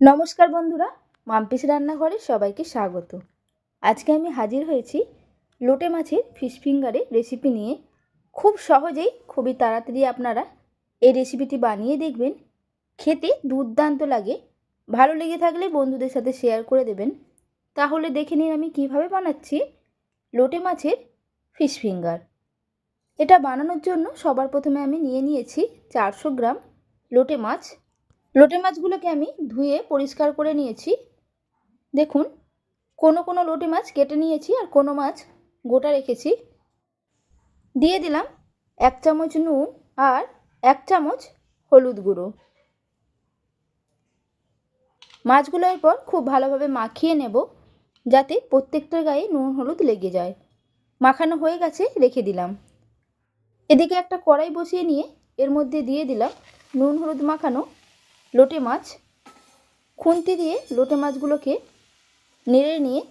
নমস্কার বন্ধুরা মাম্পিস রান্নাঘরে সবাইকে স্বাগত। আজকে আমি হাজির হয়েছি লোটে মাছের ফিশ ফিঙ্গারের রেসিপি নিয়ে। খুব সহজেই, খুবই তাড়াতাড়ি আপনারা এই রেসিপিটি বানিয়ে দেখবেন। খেতে দুর্দান্ত লাগে। ভালো লেগে থাকলে বন্ধুদের সাথে শেয়ার করে দেবেন। তাহলে দেখে নিন আমি কীভাবে বানাচ্ছি লোটে মাছের ফিশ ফিঙ্গার। এটা বানানোর জন্য সবার প্রথমে আমি নিয়ে নিয়েছি চারশো গ্রাম লোটে মাছ। লোটে মাছগুলোকে আমি ধুয়ে পরিষ্কার করে নিয়েছি। দেখুন, কোনো কোনো লোটে মাছ কেটে নিয়েছি আর কোনো মাছ গোটা রেখেছি। দিয়ে দিলাম এক চামচ নুন আর এক চামচ হলুদ গুঁড়ো। মাছগুলো এরপর খুব ভালোভাবে মাখিয়ে নেব যাতে প্রত্যেকটার গায়ে নুন হলুদ লেগে যায়। মাখানো হয়ে গেছে, রেখে দিলাম। এদিকে একটা কড়াই বসিয়ে নিয়ে এর মধ্যে দিয়ে দিলাম নুন হলুদ মাখানো লোটে মাছ। খুন্তি দিয়ে লোটে মাছগুলোকে নেড়ে নিয়ে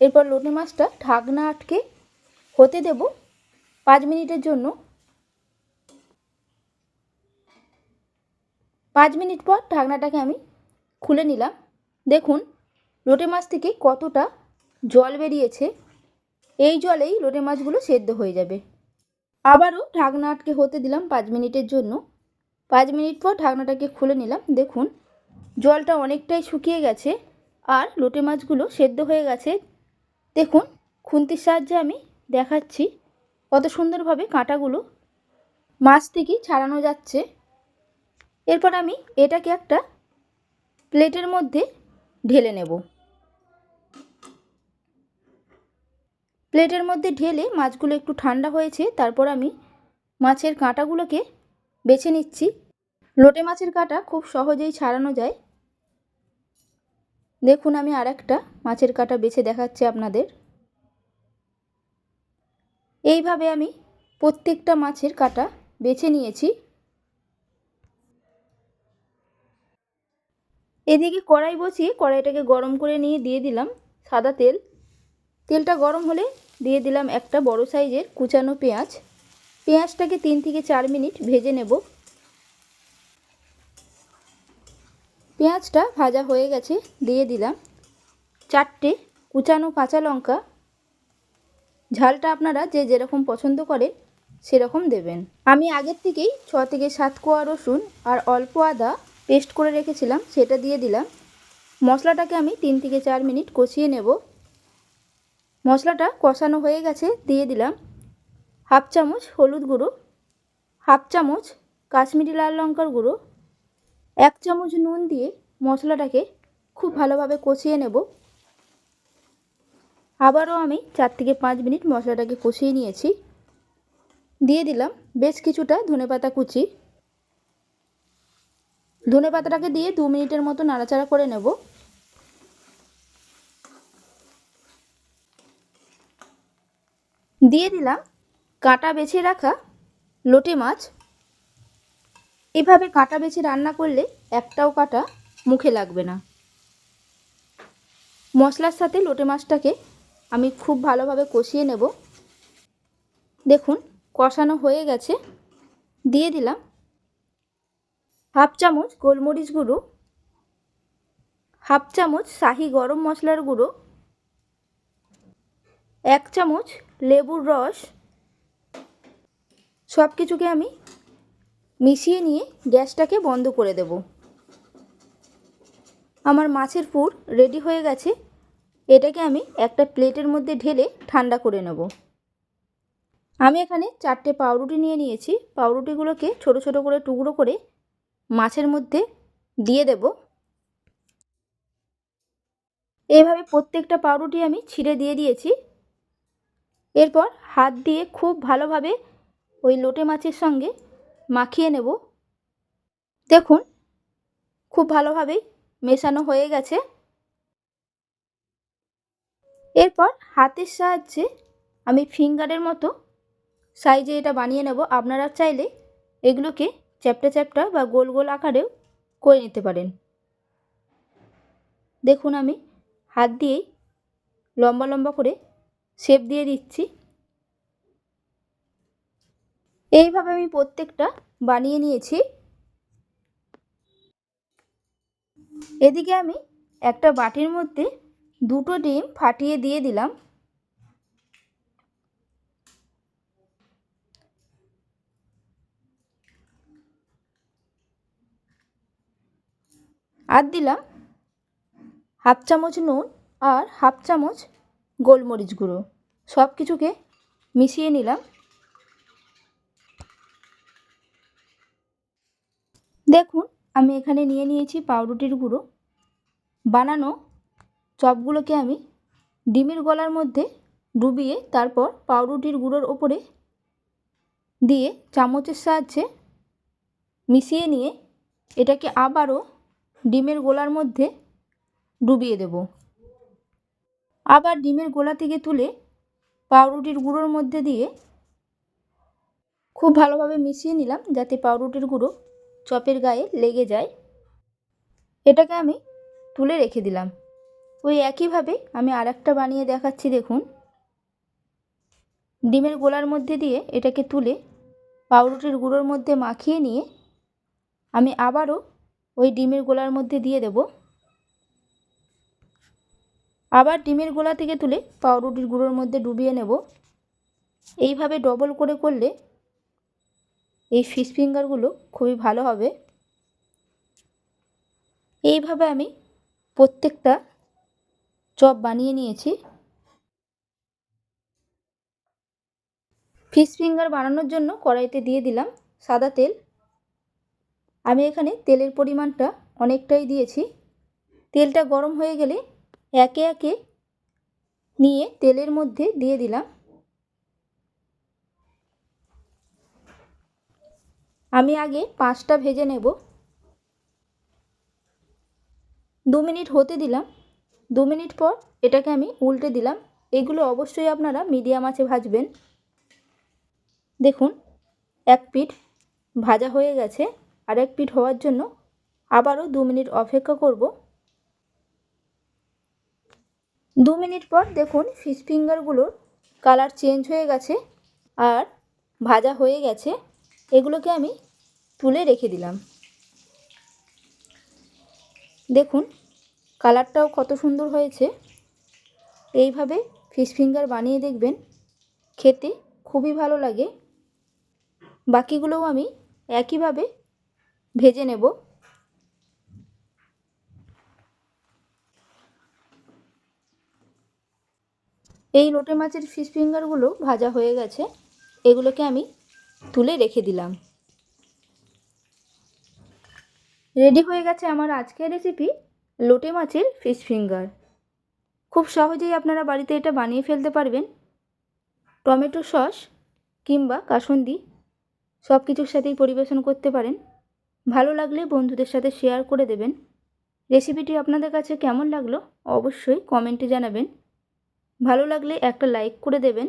এরপর লোটে মাছটা ঢাকনা আটকে হতে দেব পাঁচ মিনিটের জন্য। পাঁচ মিনিট পর ঢাকনাটাকে আমি খুলে নিলাম। দেখুন, লোটে মাছ থেকে কতটা জল বেরিয়েছে। এই জলেই লোটে মাছগুলো সেদ্ধ হয়ে যাবে। আবারও ঢাকনা আটকে হতে দিলাম পাঁচ মিনিটের জন্য। পাঁচ মিনিট পর ঢাকনাটাকে খুলে নিলাম। দেখুন, জলটা অনেকটাই শুকিয়ে গেছে আর লোটে মাছগুলো সেদ্ধ হয়ে গেছে। দেখুন, খুন্তির সাহায্যে আমি দেখাচ্ছি কত সুন্দরভাবে কাঁটাগুলো মাছ থেকে ছাড়ানো যাচ্ছে। এরপর আমি এটাকে একটা প্লেটের মধ্যে ঢেলে নেব। প্লেটের মধ্যে ঢেলে মাছগুলো একটু ঠান্ডা হয়েছে, তারপর আমি মাছের কাঁটাগুলোকে বেছে নিচ্ছি। লোটে মাছের কাঁটা খুব সহজেই ছাড়ানো যায়। দেখুন আমি আর একটা মাছের কাঁটা বেছে দেখাচ্ছি আপনাদের। এইভাবে আমি প্রত্যেকটা মাছের কাঁটা বেছে নিয়েছি। এদিকে কড়াই বসিয়ে কড়াইটাকে গরম করে নিয়ে দিয়ে দিলাম সাদা তেল। তেলটা গরম হলে দিয়ে দিলাম একটা বড় সাইজের কুচানো পেঁয়াজ। পেঁয়াজটাকে তিন থেকে চার মিনিট ভেজে নেব। পেঁয়াজটা ভাজা হয়ে গেছে, দিয়ে দিলাম চারটে কুচানো কাঁচা লঙ্কা। ঝালটা আপনারা যে যেরকম পছন্দ করেন সেরকম দেবেন। আমি আগের থেকেই ছ থেকে সাত কোয়া রসুন আর অল্প আদা পেস্ট করে রেখেছিলাম, সেটা দিয়ে দিলাম। মশলাটাকে আমি তিন থেকে চার মিনিট কষিয়ে নেব। মশলাটা কষানো হয়ে গেছে, দিয়ে দিলাম হাফ চামচ হলুদ গুঁড়ো, হাফ চামচ কাশ্মীরি লাল লঙ্কার গুঁড়ো, এক চামচ নুন দিয়ে মশলাটাকে খুব ভালোভাবে কষিয়ে নেব। আবারও আমি চার থেকে পাঁচ মিনিট মশলাটাকে কষিয়ে নিয়েছি। দিয়ে দিলাম বেশ কিছুটা ধনেপাতা কুচি। ধনে পাতাটাকে দিয়ে দু মিনিটের মতো নাড়াচাড়া করে নেব। দিয়ে দিলাম কাটা বেছে রাখা লোটে মাছ। এভাবে কাটা বেছে রান্না করলে একটাও কাটা মুখে লাগবে না। মশলার সাথে লোটে মাছটাকে আমি খুব ভালোভাবে কষিয়ে নেব। দেখুন, কষানো হয়ে গেছে। দিয়ে দিলাম হাফ চামচ গোলমরিচ গুঁড়ো, হাফ চামচ শাহি গরম মশলার গুঁড়ো, এক চামচ লেবুর রস সব কিছুকে আমি মিশিয়ে নিয়ে গ্যাসটাকে বন্ধ করে দেব। আমার মাছের পুর রেডি হয়ে গেছে। এটাকে আমি একটা প্লেটের মধ্যে ঢেলে ঠান্ডা করে নেব। আমি এখানে চারটে পাউরুটি নিয়ে নিয়েছি। পাউরুটিগুলোকে ছোট ছোট করে টুকরো করে মাছের মধ্যে দিয়ে দেব। এভাবে প্রত্যেকটা পাউরুটি আমি ছিঁড়ে দিয়ে দিয়েছি। এরপর হাত দিয়ে খুব ভালোভাবে ওই লোটে মাছের সঙ্গে মাখিয়ে নেব। দেখুন, খুব ভালোভাবেই মেশানো হয়ে গেছে। এরপর হাতের সাহায্যে আমি ফিঙ্গারের মতো সাইজে এটা বানিয়ে নেব। আপনারা চাইলে এগুলোকে চ্যাপটা চ্যাপটা বা গোল গোল আকারেও করে নিতে পারেন। দেখুন আমি হাত দিয়েই লম্বা লম্বা করে শেপ দিয়ে দিচ্ছি। এইভাবে আমি প্রত্যেকটা বানিয়ে নিয়েছি। এদিকে আমি একটা বাটির মধ্যে দুটো ডিম ফাটিয়ে দিয়ে দিলাম। আর দিলাম হাফ চামচ নুন আর হাফ চামচ গোলমরিচ গুঁড়ো। সব কিছুকে মিশিয়ে নিলাম। দেখুন, আমি এখানে নিয়ে নিয়েছি পাউরুটির গুঁড়ো। বানানো চপগুলোকে আমি ডিমের গলার মধ্যে ডুবিয়ে তারপর পাউরুটির গুঁড়োর ওপরে দিয়ে চামচের সাহায্যে মিশিয়ে নিয়ে এটাকে আবারও ডিমের গোলার মধ্যে ডুবিয়ে দেব। আবার ডিমের গোলা থেকে তুলে পাউরুটির গুঁড়োর মধ্যে দিয়ে খুব ভালোভাবে মিশিয়ে নিলাম যাতে পাউরুটির গুঁড়ো চপের গায়ে লেগে যায়। এটাকে আমি তুলে রেখে দিলাম। ওই একইভাবে আমি আরেকটা বানিয়ে দেখাচ্ছি, দেখুন। ডিমের গোলার মধ্যে দিয়ে এটাকে তুলে পাউরুটির গুঁড়োর মধ্যে মাখিয়ে নিয়ে আমি আবারও ওই ডিমের গোলার মধ্যে দিয়ে দেব। আবার ডিমের গোলা থেকে তুলে পাউরুটির গুঁড়োর মধ্যে ডুবিয়ে নেব। এইভাবে ডবল করে করলে এই ফিশ ফিঙ্গারগুলো খুবই ভালো হবে। এইভাবে আমি প্রত্যেকটা চপ বানিয়ে নিয়েছি। ফিশ ফিঙ্গার বানানোর জন্য কড়াইতে দিয়ে দিলাম সাদা তেল। আমি এখানে তেলের পরিমাণটা অনেকটাই দিয়েছি। তেলটা গরম হয়ে গেলে একে একে নিয়ে তেলের মধ্যে দিয়ে দিলাম। আমি আগে পাঁচটা ভেজে নেব। দু মিনিট হতে দিলাম। দু মিনিট পর এটাকে আমি উল্টে দিলাম। এগুলো অবশ্যই আপনারা মিডিয়াম আঁচে ভাজবেন। দেখুন, এক পিঠ ভাজা হয়ে গেছে। আর এক পিঠ হওয়ার জন্য আবারও দু মিনিট অপেক্ষা করব। দু মিনিট পর দেখুন, ফিশ ফিঙ্গারগুলোর কালার চেঞ্জ হয়ে গেছে আর ভাজা হয়ে গেছে। এগুলোকে আমি তুলে রেখে দিলাম। দেখুন, কালারটাও কত সুন্দর হয়েছে। এইভাবে ফিশ ফিঙ্গার বানিয়ে দেখবেন, খেতে খুবই ভালো লাগে। বাকিগুলোও আমি একইভাবে ভেজে নেব। এই লোটে মাছের ফিশ ফিঙ্গারগুলো ভাজা হয়ে গেছে। এগুলোকে আমি তুলে রেখে দিলাম। রেডি হয়ে গেছে আমার আজকের রেসিপি লোটে মাছের ফিশ ফিঙ্গার খুব সহজেই আপনারা বাড়িতে এটা বানিয়ে ফেলতে পারবেন। টমেটো সস কিংবা কাসুন্দি সব কিছুর সাথেই পরিবেশন করতে পারেন। ভালো লাগলে বন্ধুদের সাথে শেয়ার করে দেবেন। রেসিপিটি আপনাদের কাছে কেমন লাগল অবশ্যই কমেন্টে জানাবেন। ভালো লাগলে একটা লাইক করে দেবেন।